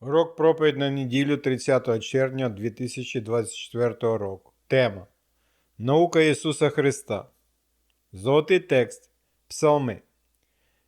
Урок проповідь на неділю 30 червня 2024 року. Тема Наука Ісуса Христа. Золотий текст Псалми.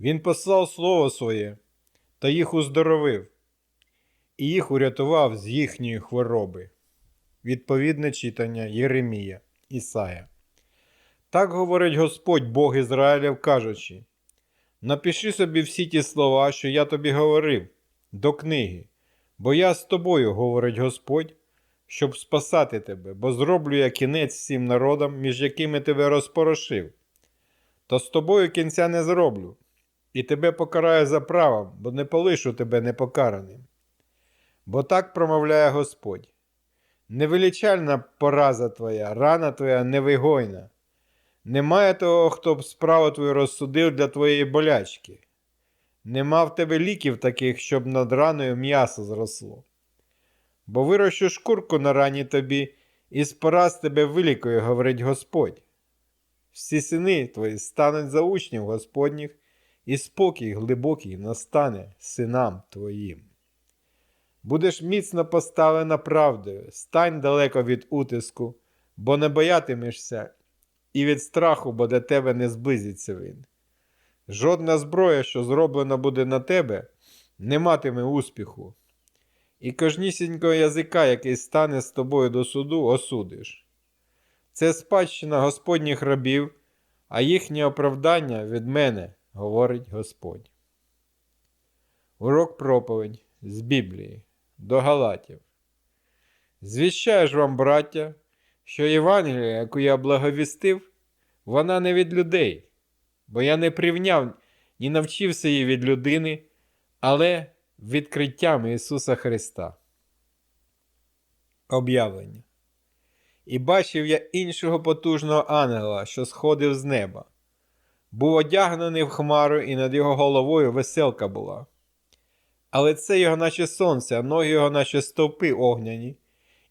Він послав Слово Своє та їх уздоровив, і їх урятував з їхньої хвороби. Відповідне читання Єремія Ісая. Так говорить Господь Бог Ізраїлів, кажучи: Напиши собі всі ті слова, що я тобі говорив, до книги. Бо я з тобою, говорить Господь, щоб спасати тебе, бо зроблю я кінець всім народам, між якими тебе розпорошив. То з тобою кінця не зроблю, і тебе покараю за правом, бо не полишу тебе непокараним. Бо так промовляє Господь. Невеличальна пораза твоя, рана твоя невигойна. Немає того, хто б справу твою розсудив для твоєї болячки. Нема в тебе ліків таких, щоб над раною м'ясо зросло. Бо вирощу шкурку на рані тобі, і з пораз тебе вилікує, говорить Господь. Всі сини твої стануть за учнів Господніх, і спокій глибокий настане синам твоїм. Будеш міцно поставлена правдою, стань далеко від утиску, бо не боятимешся, і від страху, бо до тебе не зблизиться він. Жодна зброя, що зроблена буде на тебе, не матиме успіху. І кожнісінького язика, який стане з тобою до суду, осудиш. Це спадщина Господніх рабів, а їхнє оправдання від мене, говорить Господь. Урок проповідь з Біблії до Галатів. Звіщаю ж вам, браття, що Євангелія, яку я благовістив, вона не від людей бо я не привняв ні навчився її від людини, але відкриттям Ісуса Христа. Об'явлення. І бачив я іншого потужного ангела, що сходив з неба. Був одягнений в хмару, і над його головою веселка була. Але це його, наче сонце, а ноги його, наче стовпи огняні,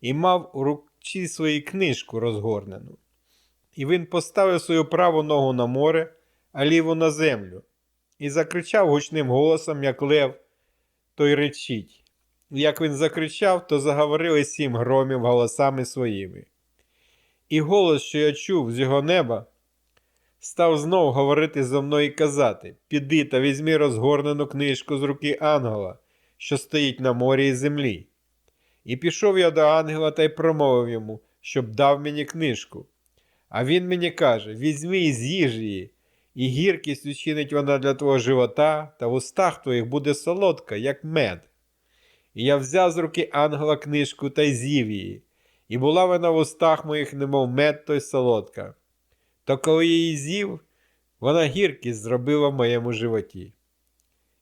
і мав у руці свою книжку розгорнену. І він поставив свою праву ногу на море, ліву на землю, і закричав гучним голосом, як лев, той речить. Як він закричав, то заговорили сім громів голосами своїми. І голос, що я чув з його неба, став знов говорити зо мною і казати: Піди та візьми розгорнену книжку з руки ангела, що стоїть на морі і землі. І пішов я до ангела та й промовив йому, щоб дав мені книжку. А він мені каже: Візьми і з'їж її, і гіркість учинить вона для твого живота, та в устах твоїх буде солодка, як мед. І я взяв з руки ангела книжку та й з'їв її, і була вона в устах моїх, немов мед той солодка. То коли її з'їв, вона гіркість зробила в моєму животі.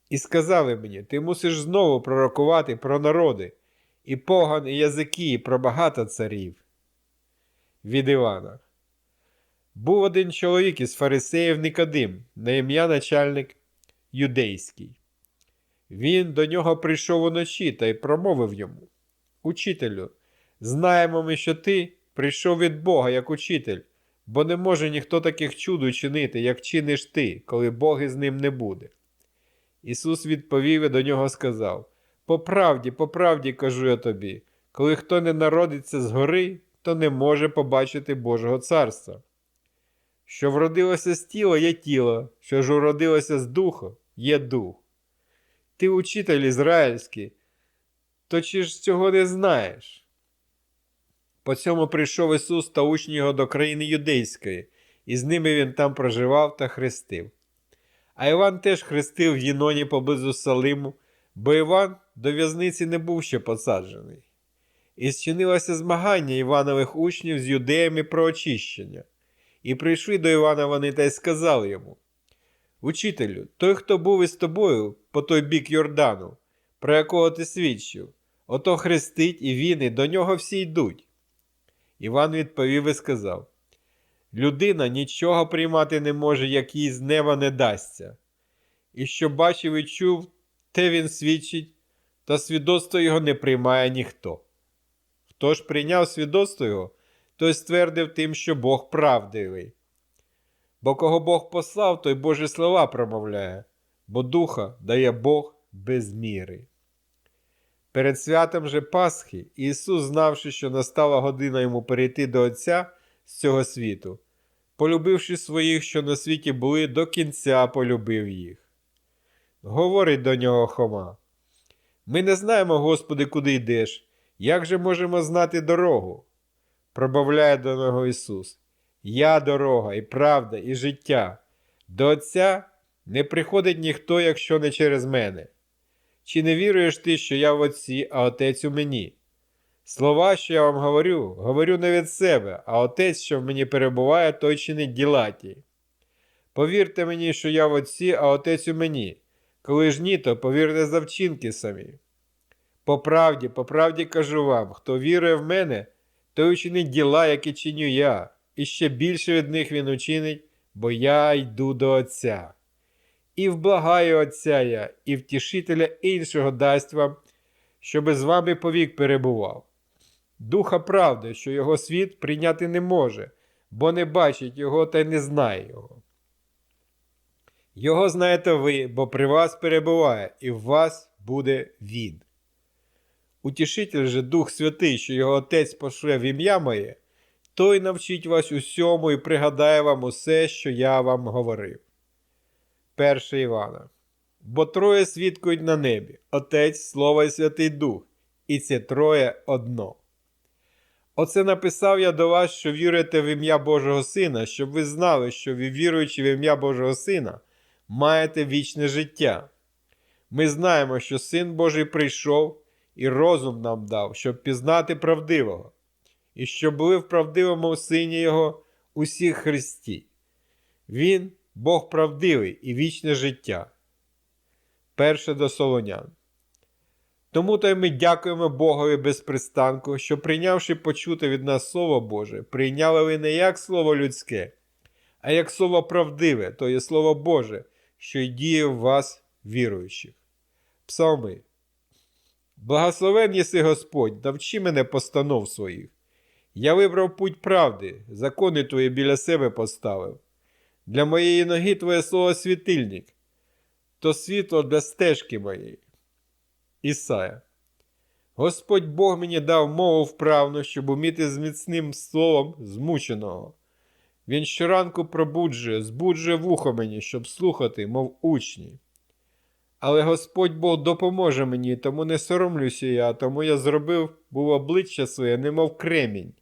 І сказали мені: ти мусиш знову пророкувати про народи, і поган, і язики, і про багато царів. Від Івана. Був один чоловік із фарисеїв Никодим, на ім'я начальник юдейський. Він до нього прийшов уночі та й промовив йому: Учителю, знаємо ми, що ти прийшов від Бога як учитель, бо не може ніхто таких чуд учинити, як чиниш ти, коли Бог із ним не буде. Ісус відповів і до нього сказав: По правді, по правді кажу я тобі, коли хто не народиться згори, то не може побачити Божого царства. Що вродилося з тіла є тіло, що ж уродилося з духа є дух. Ти, учитель ізраїльський, то чи ж цього не знаєш? По цьому прийшов Ісус та учні його до країни юдейської, і з ними він там проживав та хрестив. А Іван теж хрестив в Єноні поблизу Салиму, бо Іван до в'язниці не був ще посаджений. І зчинилося змагання Іванових учнів з юдеями про очищення. І прийшли до Івана вони та й сказали йому Учителю, той, хто був із тобою по той бік Йордану, про якого ти свідчив, ото хрестить і він, і до нього всі йдуть. Іван відповів і сказав Людина нічого приймати не може, як їй з неба не дасться. І що бачив і чув, те він свідчить, та свідоцтво його не приймає ніхто. Хто ж прийняв свідоцтво його, той ствердив тим, що Бог правдивий. Бо кого Бог послав, той Божі слова промовляє, бо духа дає Бог без міри. Перед святом же Пасхи Ісус, знавши, що настала година йому перейти до Отця з цього світу, полюбивши своїх, що на світі були, до кінця полюбив їх. Говорить до нього Хома. Ми не знаємо, Господи, куди йдеш. Як же можемо знати дорогу? Пробавляє до нього Ісус. Я дорога, і правда, і життя. До Отця не приходить ніхто, якщо не через мене. Чи не віруєш ти, що я в Отці, а Отець у мені? Слова, що я вам говорю, говорю не від себе, а Отець, що в мені перебуває, той чинить діла ті. Повірте мені, що я в Отці, а Отець у мені. Коли ж ні, то повірте за вчинки самі. По правді, по правді кажу вам, хто вірує в мене, той учинить діла, які чиню я, і ще більше від них він учинить, бо я йду до Отця. І вблагаю Отця я, і втішителя іншого дасть вам, щоби з вами повік перебував. Духа правди, що його світ прийняти не може, бо не бачить його та й не знає його. Його знаєте ви, бо при вас перебуває, і в вас буде він. Утішитель же Дух Святий, що його Отець пошле в ім'я моє, той навчить вас усьому і пригадає вам усе, що я вам говорив. 1 Івана. Бо троє свідкують на небі Отець, Слово і Святий Дух, і це троє одно. Оце написав я до вас, що віруєте в ім'я Божого Сина, щоб ви знали, що ви, віруючи в ім'я Божого Сина, маєте вічне життя. Ми знаємо, що Син Божий прийшов і розум нам дав, щоб пізнати правдивого, і щоб були в правдивому Сині Його усіх Христі. Він Бог правдивий і вічне життя. Перше до Солонян. Тому то й ми дякуємо Богові без пристанку, що, прийнявши почути від нас Слово Боже, прийняли ви не як слово людське, а як слово правдиве, то є Слово Боже, що й діє в вас, віруючих. Псалми. Благословен єси Господь, навчи мене постанов своїх. Я вибрав путь правди, закони твої біля себе поставив. Для моєї ноги твоє слово світильник, то світло для стежки моєї. Ісая. Господь Бог мені дав мову вправну, щоб уміти з міцним словом змученого. Він щоранку пробуджує, збуджує вухо мені, щоб слухати, мов учні. Але Господь Бог допоможе мені, тому не соромлюся я, тому я зробив був обличчя своє, немов кремінь,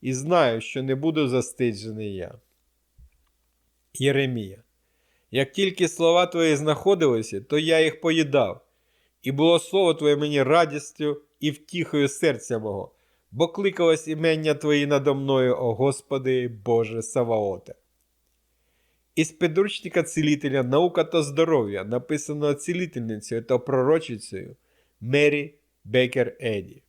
і знаю, що не буду застиджений я. Єремія. Як тільки слова твої знаходилися, то я їх поїдав, і було слово твоє мені радістю і втіхою серця мого, бо кликалось імення Твої надо мною, о Господи Боже Саваоте. Із підручника цілителя Наука та здоров'я, написаного цілительницею та пророчицею Мері Бекер Еді.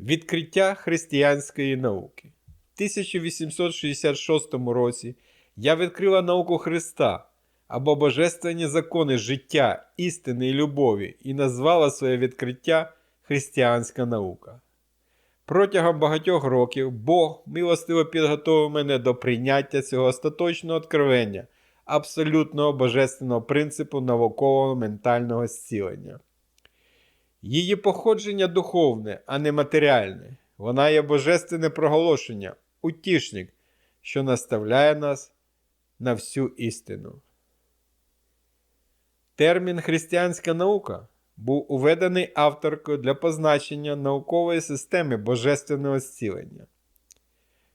Відкриття християнської науки. В 1866 році я відкрила науку Христа або Божественні закони життя, істини і любові і назвала своє відкриття Християнська наука. Протягом багатьох років Бог милостиво підготовив мене до прийняття цього остаточного откровення, абсолютного божественного принципу наукового ментального зцілення. Її походження духовне, а не матеріальне. Вона є божественне проголошення, утішник, що наставляє нас на всю істину. Термін християнська наука був уведений авторкою для позначення наукової системи божественного зцілення.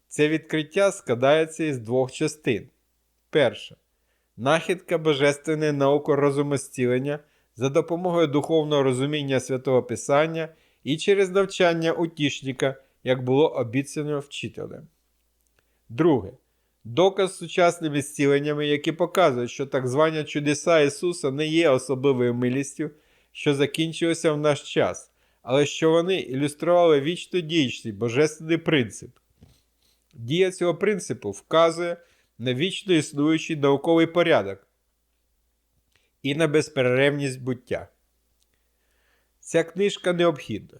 Це відкриття складається із двох частин. Перша нахідка божественної науки розумостілення за допомогою духовного розуміння святого Писання і через навчання утішника, як було обіцяно вчителем. Друге. Доказ сучасними зціленнями, які показують, що так звані чудеса Ісуса не є особливою милістю, що закінчилося в наш час, але що вони ілюстрували вічно діючий божественний принцип. Дія цього принципу вказує на вічно існуючий науковий порядок і на безперервність буття. Ця книжка необхідна.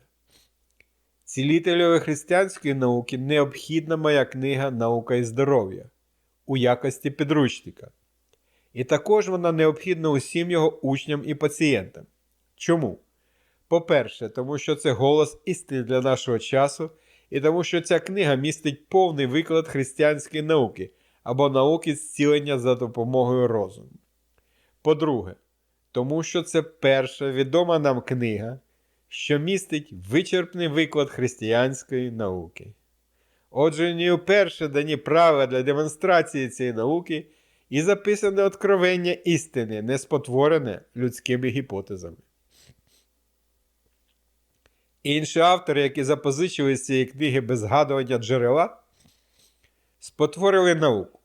Цілителеві християнської науки необхідна моя книга Наука і здоров'я у якості підручника. І також вона необхідна усім його учням і пацієнтам. Чому? По-перше, тому що це голос істини для нашого часу, і тому що ця книга містить повний виклад християнської науки або науки зцілення за допомогою розуму. По-друге, тому що це перша відома нам книга, що містить вичерпний виклад християнської науки. Отже, не вперше дані правила для демонстрації цієї науки і записане откровення істини, не спотворене людськими гіпотезами. Інші автори, які запозичили з цієї книги без згадування джерела, спотворили науку.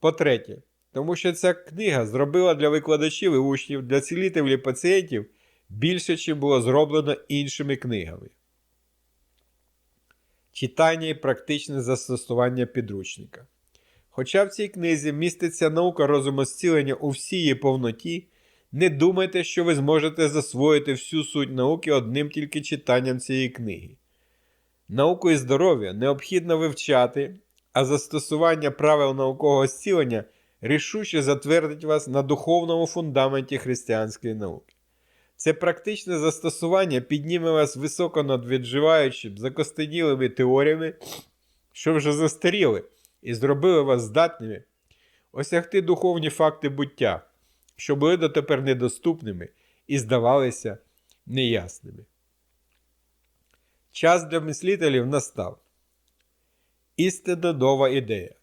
По-третє, тому що ця книга зробила для викладачів і учнів, для цілителів і пацієнтів більше, чим було зроблено іншими книгами. Читання і практичне застосування підручника. Хоча в цій книзі міститься наука розумозцілення у всій її повноті, не думайте, що ви зможете засвоїти всю суть науки одним тільки читанням цієї книги. Науку і здоров'я необхідно вивчати, а застосування правил наукового зцілення рішуче затвердить вас на духовному фундаменті християнської науки. Це практичне застосування підніме вас високо над відживаючим, закостенілими теоріями, що вже застаріли, і зробили вас здатними осягти духовні факти буття, що були дотепер недоступними і здавалися неясними. Час для мислителів настав. Істинно нова ідея.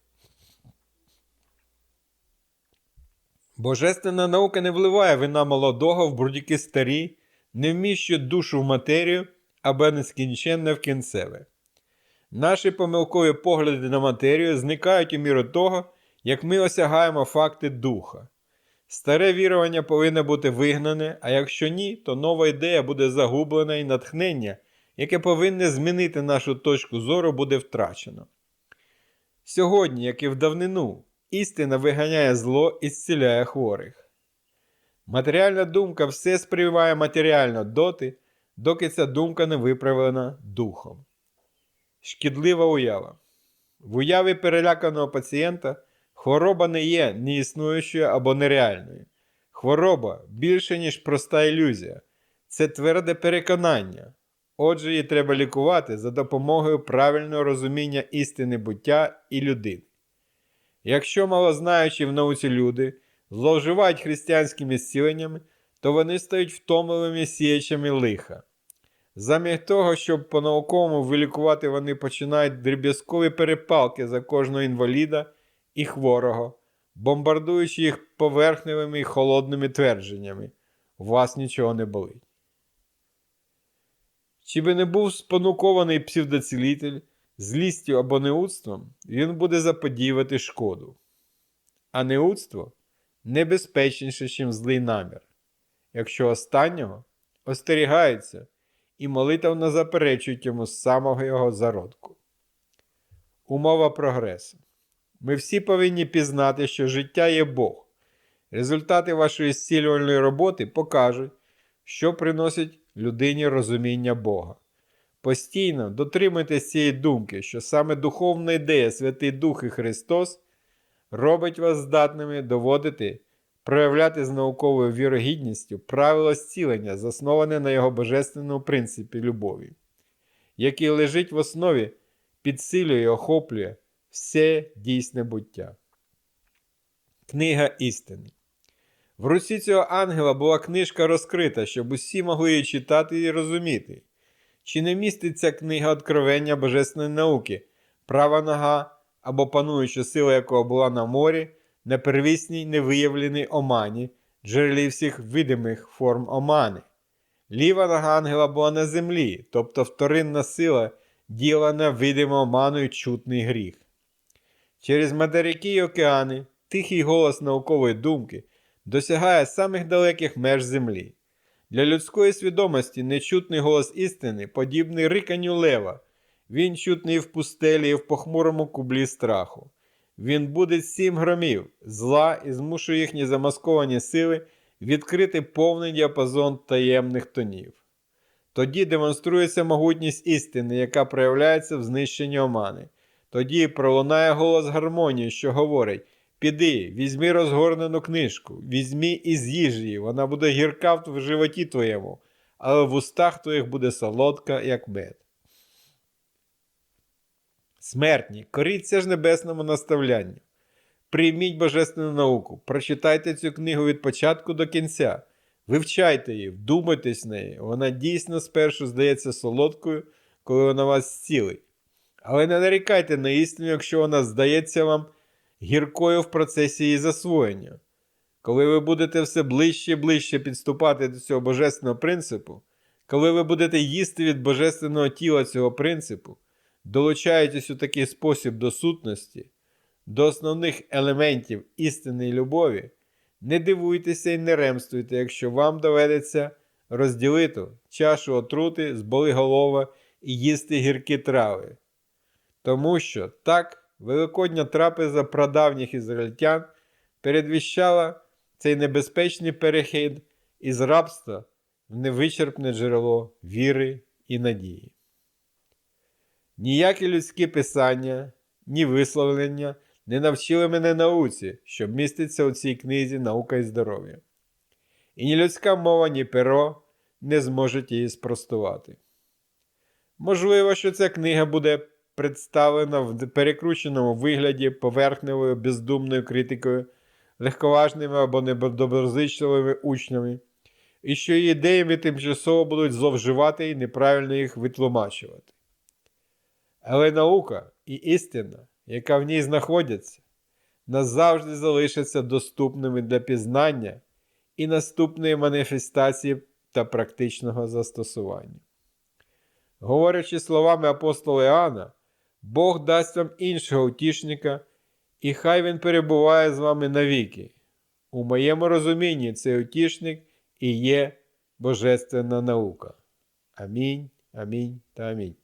Божественна наука не вливає вина молодого в брудіки старі, не вміщує душу в матерію або нескінченне в кінцеве. Наші помилкові погляди на матерію зникають у міру того, як ми осягаємо факти духа. Старе вірування повинно бути вигнане, а якщо ні, то нова ідея буде загублена і натхнення, яке повинне змінити нашу точку зору, буде втрачено. Сьогодні, як і в давнину, істина виганяє зло і зціляє хворих. Матеріальна думка все сприймає матеріально доти, доки ця думка не виправлена духом. Шкідлива уява. В уяві переляканого пацієнта хвороба не є неіснуючою або нереальною. Хвороба більше, ніж проста ілюзія. Це тверде переконання. Отже, її треба лікувати за допомогою правильного розуміння істини буття і людини. Якщо малознаючі в науці люди зловживають християнськими зціленнями, то вони стають втомливими сіячами лиха. Замість того, щоб по-науковому вилікувати, вони починають дріб'язкові перепалки за кожного інваліда і хворого, бомбардуючи їх поверхневими і холодними твердженнями. У вас нічого не болить. Чи би не був спонукований псевдоцілитель злістю або неудством, він буде заподіювати шкоду. А неудство небезпечніше, ніж злий намір, якщо останнього остерігаються і молитовно заперечують йому з самого його зародку. Умова прогресу. Ми всі повинні пізнати, що життя є Бог. Результати вашої зцілювальної роботи покажуть, що приносить людині розуміння Бога. Постійно дотримуйтесь цієї думки, що саме духовна ідея Святий Дух і Христос робить вас здатними доводити, проявляти з науковою вірогідністю правило зцілення, засноване на його божественному принципі любові, який лежить в основі, підсилює і охоплює все дійсне буття. Книга істини. В руці цього ангела була книжка розкрита, щоб усі могли її читати і розуміти. Чи не міститься книга откровення Божественної науки, права нога або пануюча сила, якого була на морі, на первісній невиявленій омані, джерелі всіх видимих форм омани. Ліва нога ангела була на землі, тобто вторинна сила діла на видимо оману і чутний гріх. Через материки й океани тихий голос наукової думки досягає самих далеких меж землі. Для людської свідомості нечутний голос істини подібний риканню лева. Він чутний в пустелі і в похмурому кублі страху. Він буде сім громів, зла і змушує їхні замасковані сили відкрити повний діапазон таємних тонів. Тоді демонструється могутність істини, яка проявляється в знищенні омани. Тоді пролунає голос гармонії, що говорить: Піди, візьми розгорнену книжку, візьми і з'їж її, вона буде гірка в животі твоєму, але в устах твоїх буде солодка, як мед. Смертні, коріться ж небесному наставлянню. Прийміть божественну науку, прочитайте цю книгу від початку до кінця, вивчайте її, вдумайтесь в неї. Вона дійсно спершу здається солодкою, коли вона вас зцілить. Але не нарікайте на істину, якщо вона здається вам гіркою в процесі її засвоєння. Коли ви будете все ближче і ближче підступати до цього божественного принципу, коли ви будете їсти від божественного тіла цього принципу, долучаєтесь у такий спосіб до сутності, до основних елементів істинної любові, не дивуйтеся і не ремствуйте, якщо вам доведеться розділити чашу отрути з болиголова і їсти гіркі трави. Тому що так великодня трапеза прадавніх ізраїльтян передвіщала цей небезпечний перехід із рабства в невичерпне джерело віри і надії. Ніякі людські писання, ні висловлення не навчили мене науці, що міститься у цій книзі наука і здоров'я. І ні людська мова, ні перо не зможуть її спростувати. Можливо, що ця книга буде представлена в перекрученому вигляді поверхневою бездумною критикою, легковажними або недоброзичливими учнями, і що її ідеями тимчасово будуть зловживати і неправильно їх витлумачувати. Але наука і істина, яка в ній знаходиться, назавжди залишаться доступними для пізнання і наступної маніфестації та практичного застосування. Говорячи словами апостола Іоанна, Бог дасть вам іншого утішника, і хай він перебуває з вами навіки. У моєму розумінні цей утішник і є божественна наука. Амінь, амінь та амінь.